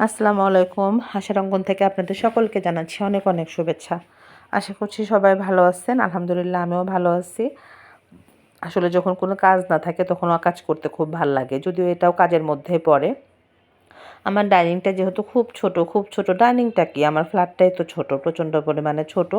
আসসালামু আলাইকুম। হাসারঙ্গন থেকে আপনাদের সকলকে জানাচ্ছি অনেক অনেক শুভেচ্ছা। আশা করছি সবাই ভালো আছেন। আলহামদুলিল্লাহ, আমিও ভালো আছি। আসলে যখন কোনো কাজ না থাকে, তখন কাজ করতে খুব ভালো লাগে। যদিও এটাও কাজের মধ্যে পড়ে। আমার ডাইনিংটা যেহেতু খুব ছোট খুব ছোট ডাইনিংটা কি? আমার ফ্ল্যাটটাই তো ছোট, প্রচণ্ড পরিমাণে ছোট।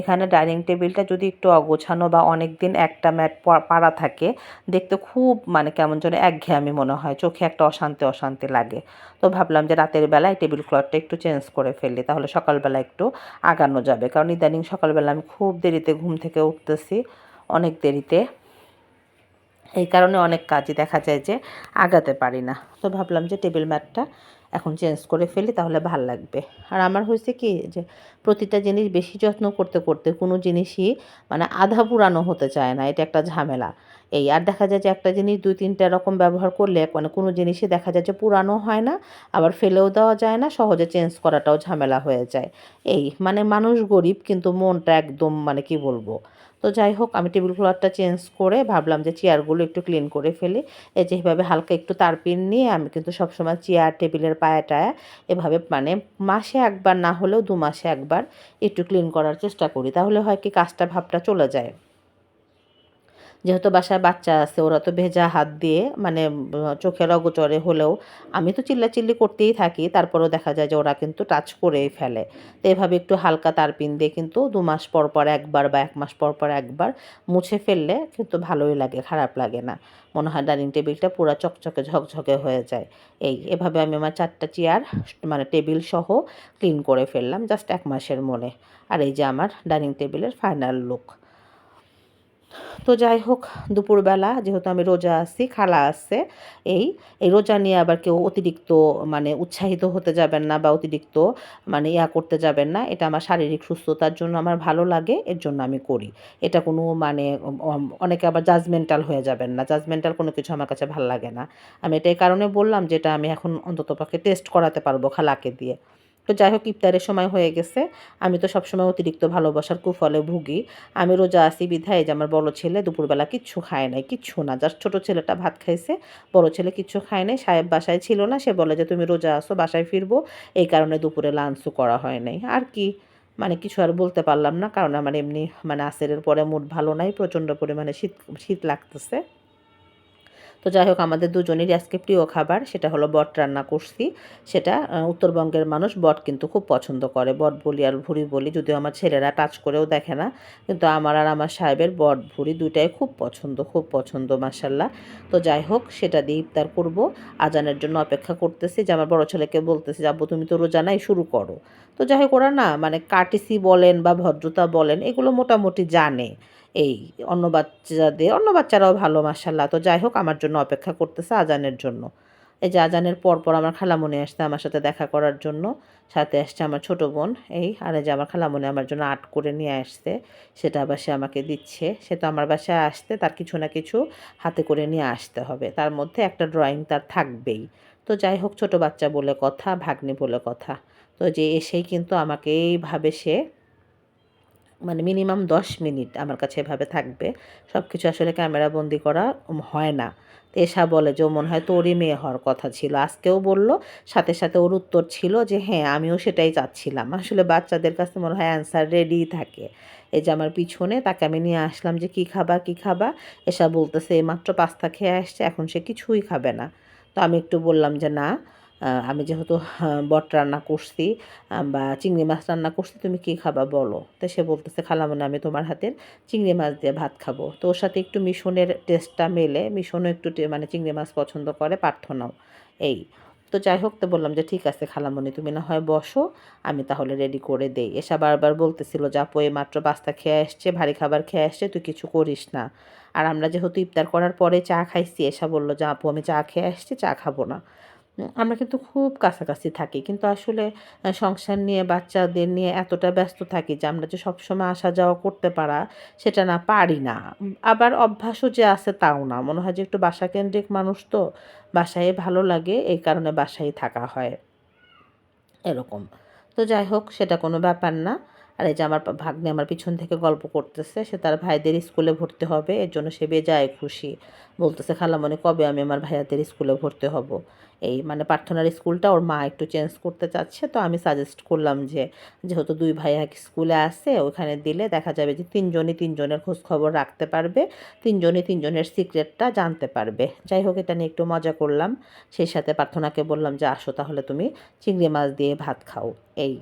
এখানে ডাইনিং টেবিলটা যদি একটু অগোছানো বা অনেক দিন একটা ম্যাট পাড়া থাকে, দেখতে খুব মানে কেমন যেন একঘেয়েমি মনে হয়, চোখে একটা অশান্তি অশান্তি লাগে। তো ভাবলাম যে রাতের বেলায় টেবিল ক্লথটা একটু চেঞ্জ করে ফেলি, তাহলে সকালবেলা একটু আগানো যাবে। কারণ ইদানিং সকালবেলা আমি খুব দেরিতে ঘুম থেকে উঠতেছি, অনেক দেরিতে। এই কারণে অনেক কাজই দেখা যায় যে আগাতে পারি না। তো ভাবলাম যে টেবিল ম্যাটটা এখন চেঞ্জ করে ফেলি, তাহলে ভালো লাগবে। আর আমার হয়েছে কি যে প্রতিটা জিনিস বেশি যত্ন করতে করতে কোনো জিনিসই মানে আধা পুরানো হতে চায় না, এটা একটা ঝামেলা। এই আর দেখা যায় যে একটা জিনিস দুই, তিনটা রকম ব্যবহার করলে মানে কোনো জিনিসই দেখা যায় যে পুরানো হয় না, আবার ফেলেও দেওয়া যায় না, সহজে চেঞ্জ করাটাও ঝামেলা হয়ে যায়। এই মানে মানুষ গরিব, কিন্তু মনটা একদম মানে কি বলব তো যাই হোক, আমি টেবিল ক্লথটা চেঞ্জ করে ভাবলাম যে চেয়ারগুলো একটু ক্লিন করে ফেলি। এই যে এভাবে হালকা একটু তারপিন নিয়ে আমি কিন্তু সবসময় চেয়ার টেবিলের পায়া টায়া এভাবে মানে মাসে একবার না হলেও দু মাসে একবার একটু ক্লিন করার চেষ্টা করি। তাহলে হয় কি কাজটা, ভাবটা চলে যায়। যেহেতু বাসায় বাচ্চা আছে, ওরা তো ভেজা হাত দিয়ে মানে চোখের অগোচরে হলেও আমি তো চিল্লাচিল্লি করতেই থাকি, তারপরেও দেখা যায় যে ওরা কিন্তু টাচ করেই ফেলে। তো এভাবে একটু হালকা তারপিন দিয়ে কিন্তু দু মাস পর পর একবার বা এক মাস পর পর একবার মুছে ফেললে কিন্তু ভালোই লাগে, খারাপ লাগে না। মনে হয় ডাইনিং টেবিলটা পুরো চকচকে ঝকঝকে হয়ে যায়। এই, এভাবে আমি আমার চারটা চেয়ার মানে টেবিল সহ ক্লিন করে ফেললাম জাস্ট এক মাসের মনে। আর এই যে আমার ডাইনিং টেবিলের ফাইনাল লুক। তো যাই হোক, দুপুরবেলা যেহেতু আমি রোজা আছি, খালা আসছে এই এই রোজা নিয়ে আবার কেউ অতিরিক্ত মানে উৎসাহিত হতে যাবেন না বা অতিরিক্ত মানে ইয়া করতে যাবেন না। এটা আমার শারীরিক সুস্থতার জন্য আমার ভালো লাগে, এর জন্য আমি করি। এটা কোনো মানে অনেকে আবার জাজমেন্টাল হয়ে যাবেন না। জাজমেন্টাল কোনো কিছু আমার কাছে ভালো লাগে না। আমি এটা এই কারণে বললাম যেটা আমি এখন অন্তত পক্ষে টেস্ট করাতে পারব খালাকে দিয়ে। তো যাই হোক, ইফতারের সময় হয়ে গেছে। আমি তো সবসময় অতিরিক্ত ভালোবাসার কুফলে ভুগি। আমি রোজা আসি বিধায় যে আমার বড় ছেলে দুপুরবেলা কিচ্ছু খায় নাই, কিচ্ছু না। জাস্ট ছোটো ছেলেটা ভাত খাইছে, বড় ছেলে কিচ্ছু খায় নাই। সাহেব বাসায় ছিল না, সে বলে যে, তুমি রোজা আসো বাসায় ফিরবো। এই কারণে দুপুরে লাঞ্চও করা হয় নাই। আর কি? মানে কিছু আর বলতে পারলাম না, কারণ আমার এমনি মানে আসেরের পরে মুড ভালো নাই, প্রচণ্ড পরিমাণে শীত শীত লাগতেছে। তো যাই হোক, আমাদের দুজনেরই আজকে প্রিয় খাবার, সেটা হলো বট রান্না করছি। সেটা উত্তরবঙ্গের মানুষ বট কিন্তু খুব পছন্দ করে। বট বলি আর ভুড়ি বলি, যদিও আমার ছেলেরা টাচ করেও দেখে না। কিন্তু আমার আর আমার সাহেবের বট ভুড়ি দুইটাই খুব পছন্দ খুব পছন্দ মাসাল্লাহ তো যাই হোক, সেটা দিয়ে ইফতার করব। আজানের জন্য অপেক্ষা করতেছি যে, আমার বড় ছেলেকে বলতেছি যাব তুমি তো রোজা নাই, শুরু করো। তো যাই হোক, ওরা না মানে কাটিসি বলেন বা ভদ্রতা বলেন, এগুলো মোটামুটি জানে। এই অন্য বাচ্চাদের, অন্য বাচ্চারাও ভালো মাসাল্লাহ তো যাই হোক আমার জন্য অপেক্ষা করতেছে আজানের জন্য। এই যে আজানের পরপর আমার খালামণি আসতে আমার সাথে দেখা করার জন্য। সাথে আসছে আমার ছোট বোন, এই আর যে আমার খালামণি আমার জন্য আর্ট করে নিয়ে আসছে। সেটা আবার সে আমাকে দিচ্ছে। সে তো আমার বাসায় আসতে তার কিছু না কিছু হাতে করে নিয়ে আসতে হবে। তার মধ্যে একটা ড্রয়িং তার থাকবেই। তো যাই হোক ছোট বাচ্চা বলে কথা, ভাগ্নি বলে কথা। তো যে এসেই কিন্তু আমাকে এইভাবে সে মানে মিনিমাম দশ মিনিট আমার কাছে এভাবে থাকবে। সব কিছু আসলে ক্যামেরা বন্দি করা হয় না। তো এসা বলে যে মনে হয় তোরই মেয়ে হওয়ার কথা ছিল। আজকেও বলল, সাথে সাথে ওর উত্তর ছিল যে হ্যাঁ আমিও সেটাই চাচ্ছিলাম। আসলে বাচ্চাদের কাছে মনে হয় অ্যান্সার রেডিই থাকে। এই যে আমার পিছনে, তাকে আমি নিয়ে আসলাম যে, কী খাবা কী খাবা? এসা বলতেছে মাত্র পাস্তা খেয়ে আসছে, এখন সে কিছুই খাবে না। তো আমি একটু বললাম যে, না। আমি যেহেতু বট রান্না করছি বা চিংড়ি মাছ রান্না করছি, তুমি কী খাবা বলো? তো সে বলতেছে খালামনে আমি তোমার হাতের চিংড়ি মাছ দিয়ে ভাত খাব। তো ওর সাথে একটু মিশনের টেস্টটা মেলে, মিশনও একটু মানে চিংড়ি মাছ পছন্দ করে প্রার্থনাও এই। তো যাই হোক, তো বললাম যে, ঠিক আছে খালামণি তুমি না হয় বসো, আমি তাহলে রেডি করে দেই। এসা বারবার বলতেছিল যে এই মাত্র পাস্তা খেয়ে আসছে, ভারী খাবার খেয়ে আসছে, তুই কিছু করিস না। আর আমরা যেহেতু ইফতার করার পরে চা খাইছি, এসা বলল যে, আপু, আমি চা খেয়ে আসছি, চা খাব না। আমরা কিন্তু খুব কাছাকাছি থাকি। কিন্তু আসলে সংসার নিয়ে, বাচ্চাদের নিয়ে এতটা ব্যস্ত থাকি যে আমরা যে সবসময় আসা যাওয়া করতে পারা, সেটা না পারি না। আবার অভ্যাসও যে আছে তাও না। মনে হয় যে একটু বাসা কেন্দ্রিক মানুষ তো, বাসায় ভালো লাগে, এই কারণে বাসায় থাকা হয়। এরকম। তো যাই হোক, সেটা কোনো ব্যাপার না। আর এই যে আমার ভাগ্নে আমার পিছন থেকে গল্প করতেছে, সে তার ভাইদের স্কুলে ভর্তি হবে, এর জন্য সে বেজায় খুশি। বলতেছে খালামণি কবে আমি আমার ভাইয়াদের স্কুলে ভর্তি হব? এই মানে প্রার্থনার স্কুলটা ওর মা একটু চেঞ্জ করতে চাচ্ছে, তো আমি সাজেস্ট করলাম যে, যেহেতু দুই ভাই এক স্কুলে আছে, ওখানে দিলে দেখা যাবে যে তিনজনই তিনজনের খোঁজ খবর রাখতে পারবে, তিনজনই তিনজনের সিক্রেটটা জানতে পারবে। যাই হোক, এটা নিয়ে একটু মজা করলাম। সেই সাথে প্রার্থনাকে বললাম, যে, আসো তাহলে তুমি চিংড়ি মাছ দিয়ে ভাত খাও। এই।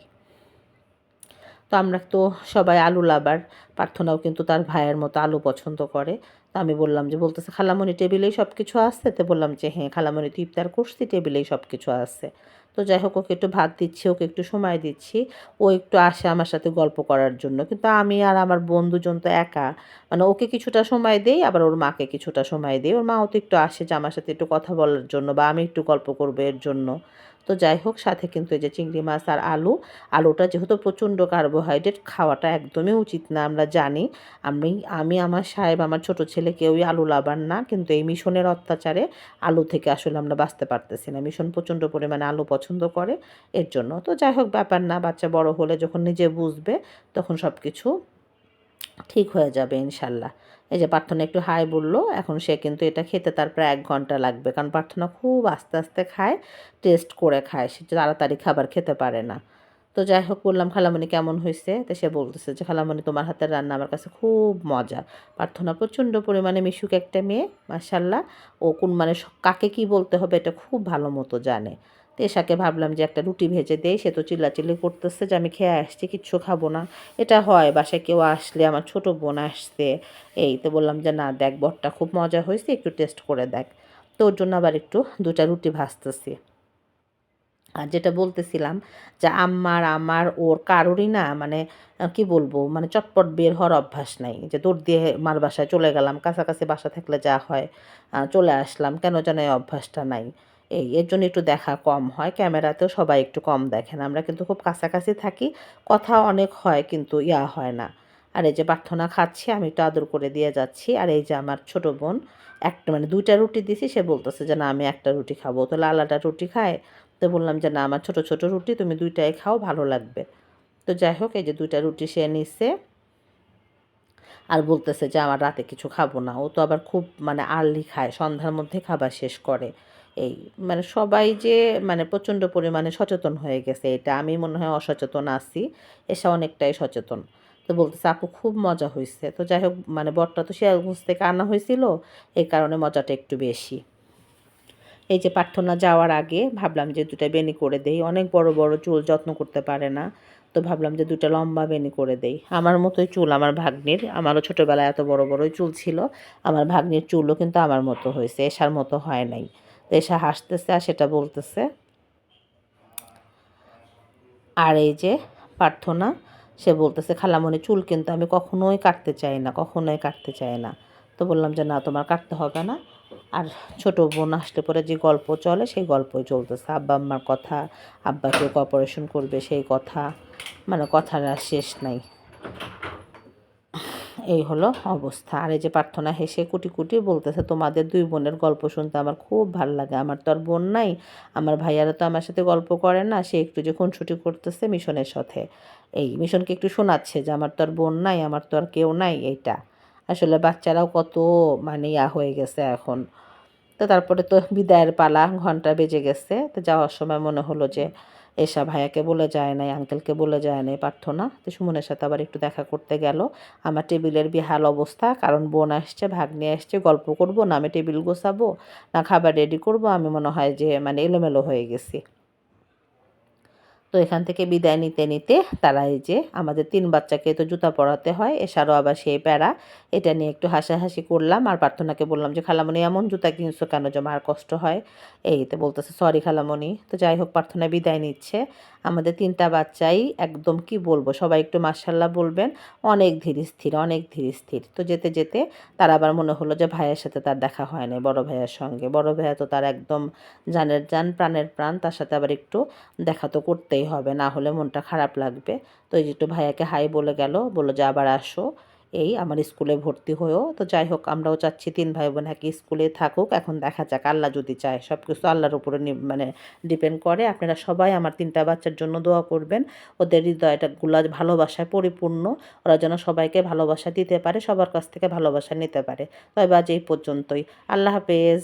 আমরা তো সবাই আলু লাবার প্রার্থনাও কিন্তু তার ভাইয়ের মতো আলু পছন্দ করে। তো আমি বললাম যে, বলতেছে, খালামণি টেবিলেই সব কিছু আসছে তো বললাম যে হ্যাঁ খালামণি তুই ইফতার করছি, টেবিলেই সব কিছু আসছে তো যাই হোক, ওকে একটু ভাত দিচ্ছি, ওকে একটু সময় দিচ্ছি। ও একটু আসে আমার সাথে গল্প করার জন্য। কিন্তু আমি আর আমার বন্ধুজন তো একা। মানে ওকে কিছুটা সময় দেই, আবার ওর মাকে কিছুটা সময় দিই। ওর মাও তো একটু আসে যে, আমার সাথে একটু কথা বলার জন্য বা আমি একটু গল্প করব এর জন্য। তো যাই হোক, সাথে কিন্তু এই যে চিংড়ি মাছ আর আলু। আলুটা যেহেতু প্রচণ্ড কার্বোহাইড্রেট খাওয়াটা একদমই উচিত না, আমরা জানি। আমি আমি আমার সাহেব, আমার ছোট ছেলে কেউই আলু লাবার না, কিন্তু এই মিশনের অত্যাচারে আলু থেকে আসলে আমরা বাঁচতে পারতেছি না। মিশন প্রচণ্ড পরিমাণে আলু পছন্দ করে, এর জন্য। তো যাই হোক, ব্যাপার না, বাচ্চা বড় হলে যখন নিজে বুঝবে, তখন সব কিছু ঠিক হয়ে যাবে, ইনশাল্লাহ। এই যে প্রার্থনা একটু হাই বলল, এখন সে কিন্তু এটা খেতে তার প্রায় এক ঘণ্টা লাগবে। কারণ প্রার্থনা খুব আস্তে আস্তে খায় টেস্ট করে খায়, সে তাড়াতাড়ি খাবার খেতে পারে না। তো যাই হোক, বললাম, খালামণি, কেমন হয়েছে তো সে বলতেছে যে, খালামণি, তোমার হাতের রান্না আমার কাছে খুব মজা প্রার্থনা প্রচণ্ড পরিমাণে মিশুক একটা মেয়ে মার্শাল্লাহ ও কোন মানে কাকে কি বলতে হবে এটা খুব ভালো মতো জানে। তো এসাকে ভাবলাম যে একটা রুটি ভেজে দেই, সে তো চিল্লাচিল্লি করতেছে যে আমি খেয়ে আসছি, কিচ্ছু খাব না। এটা হয়, বাসায় কেউ আসলে আমার ছোট বোন আসছে, এই তো বললাম যে না দেখ, বরটা খুব মজা হয়েছে, একটু টেস্ট করে দেখ। তো ওর জন্য আবার একটু দুটা রুটি ভাজতেছি। আর যেটা বলতেছিলাম যে আমার আমার, ওর কারোরই না মানে কি বলব মানে চটপট বের হওয়ার অভ্যাস নাই। যে দৌড় দিয়ে মার বাসায় চলে গেলাম, কাছাকাছি বাসা থাকলে যা হয় চলে আসলাম, কেন যেন এই অভ্যাসটা নাই। এর জন্য একটু দেখা কম হয়। ক্যামেরাতেও সবাই একটু কম দেখেন। আমরা কিন্তু খুব কাছাকাছি থাকি, কথা অনেক হয় কিন্তু ইয়া হয় না। আর এই যে প্রার্থনা খাচ্ছি, আমি একটু আদর করে দিয়ে যাচ্ছি। আর এই যে আমার ছোট বোন, একটা মানে দুইটা রুটি দিছি, সে বলতেছে যে, না, আমি একটা রুটি খাব। তো লালাটা রুটি খায়। তো বললাম যে, না, আমার ছোট ছোট রুটি, তুমি দুইটাই খাও, ভালো লাগবে। তো যাই হোক, এই যে দুইটা রুটি সে নিচ্ছে আর বলতেছে যে, আমার রাতে কিছু খাব না। ও তো আবার খুব মানে আর্লি খায়, সন্ধ্যার মধ্যে খাবার শেষ করে। এই মানে সবাই যে মানে প্রচণ্ড পরিমাণে সচেতন হয়ে গেছে এটা, আমি মনে হয় অসচেতন আছি, এসে অনেকটাই সচেতন। তো বলতেছে, আপু, খুব মজা হয়েছে তো যাই হোক মানে বরটা তো শিয়ালগঞ্জ থেকে আনা হয়েছিল এই কারণে মজাটা একটু বেশি। এই যে প্রার্থনা যাওয়ার আগে ভাবলাম যে দুটা বেনি করে দেই, অনেক বড় বড় চুল যত্ন করতে পারে না, তো ভাবলাম যে দুটা লম্বা বেনি করে দেই। আমার মতোই চুল, আমার ভাগ্নির, আমারও ছোটোবেলায় এত বড় বড়ই চুল ছিল, আমার ভাগ্নির চুলও কিন্তু আমার মতো হয়েছে এসার মতো হয় নাই। তো এসা হাসতেছে আর সেটা বলতেছে। আর এই যে প্রার্থনা, সে বলতেছে, খালামণি, চুল কিন্তু আমি কখনোই কাটতে চাই না, কখনোই কাটতে চাই না। তো বললাম যে, না, তোমার কাটতে হবে না। আর ছোট বোন আসলে পরে যে গল্প চলে, সেই গল্পই চলতেছে। আব্বা আম্মার কথা আব্বাকে অপারেশন করবে, সেই কথা মানে আর শেষ নাই। এই হলো অবস্থা। আর এই যে প্রার্থনা হেসে কুটি কুটি বলতেছে, তোমাদের দুই বোনের গল্প শুনতে আমার খুব ভালো লাগে। আমার তো আর বোন নাই, আমার ভাইয়ারা তো আমার সাথে গল্প করে না, সে একটু যে খুনসুটি করতেছে মিশনের সাথে। এই মিশনকে একটু শোনাচ্ছে যে আমার তো আর বোন নাই, আমার তো আর কেউ নাই এইটা। আসলে বাচ্চারাও কত মানে ইয়া হয়ে গেছে এখন। তো তারপরে তো বিদায়ের পালা, ঘণ্টা বেজে গেছে। তো যাওয়ার সময় মনে হলো যে এসা ভাইয়াকে বলে যায় নাই আঙ্কেলকে বলে যায় নাই প্রার্থনা তো সুমনের সাথে আবার একটু দেখা করতে গেল। আমার টেবিলের বিহাল অবস্থা, কারণ বোন আসছে, ভাগ্নে আসছে, গল্প করব না, আমি টেবিল গোছাবো, না খাবার রেডি করব, আমি মনে হয় যে মানে এলোমেলো হয়ে গেছি। তো এখান থেকে বিদায় নিতে নিতে তারা এই যে আমাদের তিন বাচ্চাকে তো জুতা পরাতে হয় এছাড়াও আবার সেই প্যারা। এটা নিয়ে একটু হাসাহাসি করলাম আর প্রার্থনাকে বললাম যে, খালামণি, এমন জুতা কিনছো কেন যে মার কষ্ট হয়? এই তো বলতেছে, সরি খালামণি। তো যাই হোক প্রার্থনা বিদায় নিচ্ছে। আমাদের তিনটা বাচ্চাই একদম কি বলব, সবাই একটু মার্শাল্লাহ বলবেন, অনেক ধীর স্থির, অনেক ধীর স্থির। তো যেতে যেতে তার আবার মনে হলো যে, ভাইয়ের সাথে তার দেখা হয় না বড় ভাইয়ের সঙ্গে। বড় ভাইয়া তো তার একদম জানের জান, প্রাণের প্রাণ, তার সাথে আবার একটু দেখা তো করতেই হবে, না হলে মনটা খারাপ লাগবে। তো এই যে একটু ভাইয়াকে হাই বলে গেল, বলল যে আবার আসো। এই আমার স্কুলে ভর্তি হয়েও। তো যাই হোক, আমরাও চাচ্ছি তিন ভাই বোন একই স্কুলে থাকুক, এখন দেখা যাক, আল্লাহ যদি চায়। সব কিছু আল্লাহর উপরে মানে ডিপেন্ড করে। আপনারা সবাই আমার তিনটা বাচ্চার জন্য দোয়া করবেন। ওদের হৃদয়টা গুলা ভালোবাসায় পরিপূর্ণ। ওরা যেন সবাইকে ভালোবাসা দিতে পারে, সবার কাছ থেকে ভালোবাসা নিতে পারে। তবে আজ এই পর্যন্তই। আল্লাহ হাফেজ।